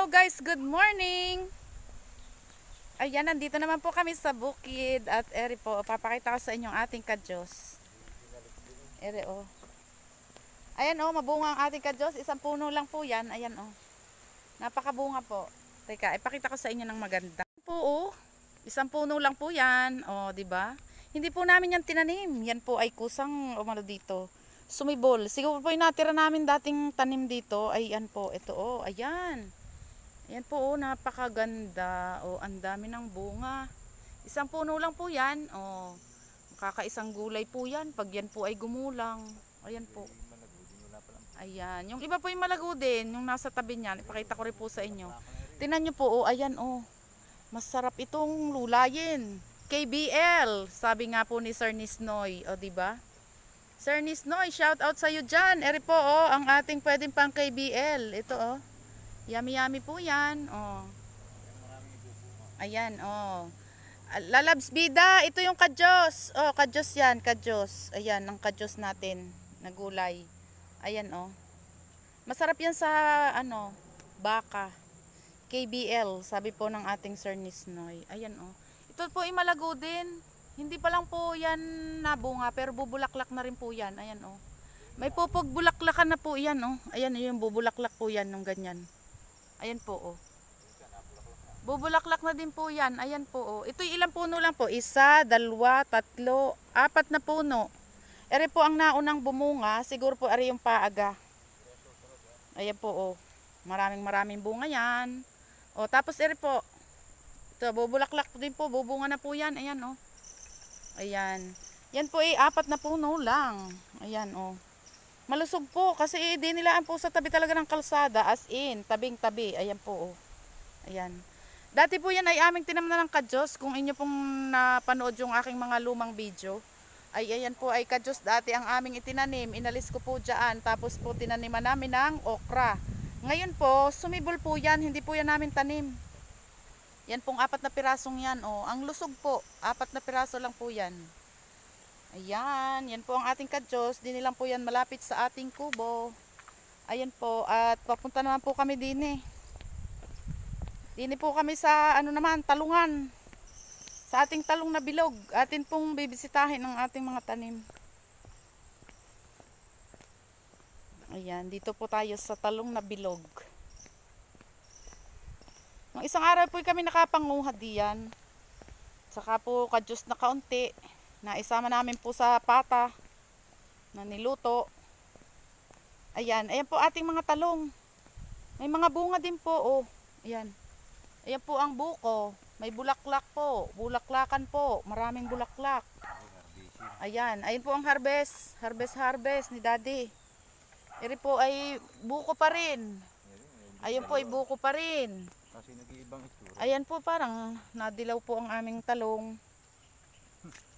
Hello guys, good morning! Ayan, nandito naman po kami sa bukid at eri po, papakita ko sa inyo ang ating kadyos. Eri oh. Ayan oh, mabunga ang ating kadyos. Isang puno lang po yan. Ayan oh. Napakabunga po. Teka, ipakita ko sa inyo ng maganda. Po oh. Isang puno lang po yan. Oh, di ba? Hindi po namin yan tinanim. Yan po ay kusang umano dito. Sumibol. Siguro po yung natira namin dating tanim dito. Ay, yan po. Ito oh, ayan. Ayan po, oh, napakaganda. Oh, ang dami ng bunga. Isang puno lang po yan. Oh, kakaisang gulay po yan. Pag yan po ay gumulang. Ayan po. Ayan. Yung iba po yung malago din. Yung nasa tabi niyan. Ipakita ko rin po sa inyo. Tingnan nyo po. Oh, ayan oh. Masarap itong lulayin. KBL. Sabi nga po ni Sir Nisnoy. O, di ba? Sir Nisnoy, shout out sa iyo dyan. Eri po, oh, ang ating pwedeng pang KBL. Ito, oh. Yummy yummy po yan. Oh. Ayan, oh. Ah, Lalabs bida, ito yung kadyos. Oh, kadyos yan, kadyos. Ayan, ang kadyos natin na gulay. Ayan, oh. Masarap yan sa, ano, baka. KBL, sabi po ng ating Sir Nisnoy. Ayan, oh. Ito po ay malago din. Hindi pa lang po yan nabunga, pero bubulaklak na rin po yan. Ayan, oh. May pupog bulaklakan na po yan, oh. Ayan, yung bubulaklak po yan, ng ganyan. Ayan po, oh. Bubulaklak na din po yan. Ayan po, oh. Ito ilang puno lang po. Isa, dalawa, tatlo, apat na puno. Ere po ang naunang bumunga. Siguro po ari yung paaga. Ayan po, oh. Maraming maraming bunga yan. O, tapos ere po. Ito, bubulaklak din po. Bubunga na po yan. Ayan, oh. Ayan. Yan po eh, apat na puno lang. Ayan, oh. Malusog po kasi eh, di nilaan po sa tabi talaga ng kalsada as in, tabing tabi. Ayan po, oh. Ayan. Dati po yan ay aming tinamnan ng kadyos. Kung inyo pong napanood yung aking mga lumang video, ay ayan po ay kadyos dati ang aming itinanim. Inalis ko po dyan. Tapos po tinaniman namin ng okra. Ngayon po, sumibol po yan. Hindi po yan namin tanim. Yan pong apat na pirasong yan. Oh. Ang lusog po, apat na piraso lang po yan. Ayan, yan po ang ating kadyos. Dinilang po yan malapit sa ating kubo. Ayan po, at papunta naman po kami din eh. Dini po kami sa ano naman, talungan. Sa ating talong na bilog. Atin pong bibisitahin ang ating mga tanim. Ayan, dito po tayo sa talong na bilog. Nung isang araw po kami nakapanguha diyan. Saka po kadyos na kaunti. Na isama namin po sa pata na niluto. Ayan, ayan po ating mga talong. May mga bunga din po, oh. Ayan. Ayan po ang buko. May bulaklak po. Bulaklakan po. Maraming bulaklak. Ayan. Ayan po ang harvest. Harvest, harvest ni daddy. Iri po ay buko pa rin. Ayan po ay buko pa rin. Kasi nag-iibang itsura. Ayan po parang nadilaw po ang aming talong.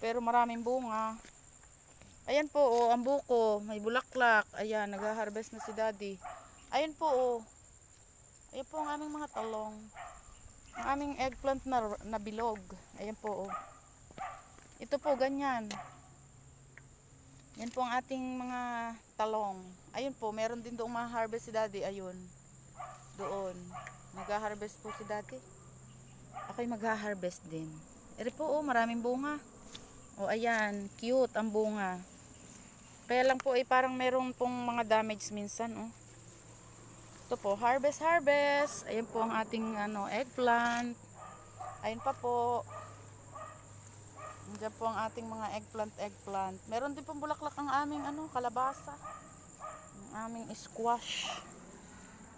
Pero maraming bunga. Ayan po oh, ang buko. May bulaklak. Ayan, nag-harvest na si daddy. Ayan po oh. Ayan po ang aming mga talong. Ang aming eggplant na, na bilog. Ayan po oh. Ito po ganyan. Yan po ang ating mga talong. Ayun po, meron din doong ma-harvest si daddy. Ayun. Doon. Nag-harvest po si daddy. Ako'y mag-harvest din. Ere po oh, maraming bunga. Oh, ayan. Cute ang bunga. Kaya lang po ay parang meron pong mga damage minsan oh. Ito po, harvest, harvest. Ayan po ang ating ano, eggplant. Ayun pa po. Diyan po ang ating mga eggplant, eggplant. Meron din pong bulaklak ang aming ano, kalabasa. Ang aming squash.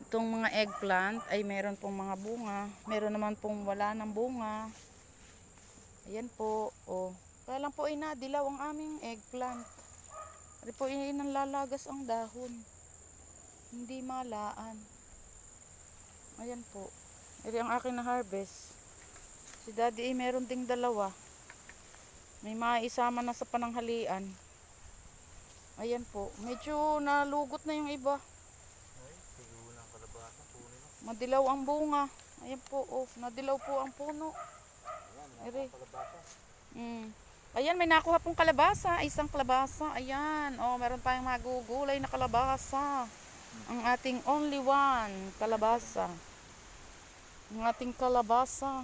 Itong mga eggplant ay meron pong mga bunga. Meron naman pong wala ng bunga. Ayan po. Oh. Kaya lang po ay nadilaw ang aming eggplant. Ari po ay nanlalagas ang dahon. Hindi malaan. Ayan po. Iri ang aking na harvest. Si daddy ay meron ding dalawa. May maisama na sa pananghalian. Ayan po. Medyo nalugot na yung iba. Madilaw ang bunga. Ayan po. Oh, nadilaw po ang puno. Ayan, Ere. Mm. Ayan, may nakuha pong kalabasa. Isang kalabasa. Ayan. Oh, meron tayong magugulay na kalabasa. Ang ating only one kalabasa. Ang ating kalabasa.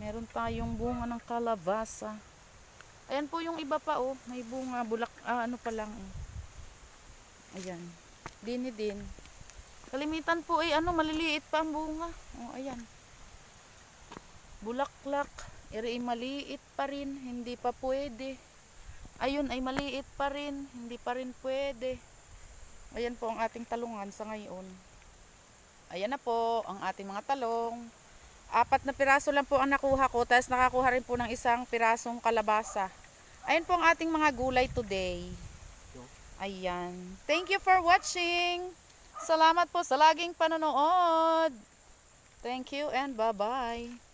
Meron tayong bunga ng kalabasa. Ayan po yung iba pa oh. May bunga, bulak, ah, ano pa lang. oh. Ayan. Dini din. Kalimitan po ay ano, maliliit pa ang bunga. Oh, ayan. Bulaklak. Iri maliit pa rin. Hindi pa pwede. Ayun ay maliit pa rin. Hindi pa rin pwede. Ayan po ang ating talungan sa ngayon. Ayan na po ang ating mga talong. Apat na piraso lang po ang nakuha ko. Tapos nakakuha rin po ng isang pirasong kalabasa. Ayan po ang ating mga gulay today. Ayan. Thank you for watching. Salamat po sa laging panonood. Thank you and bye-bye.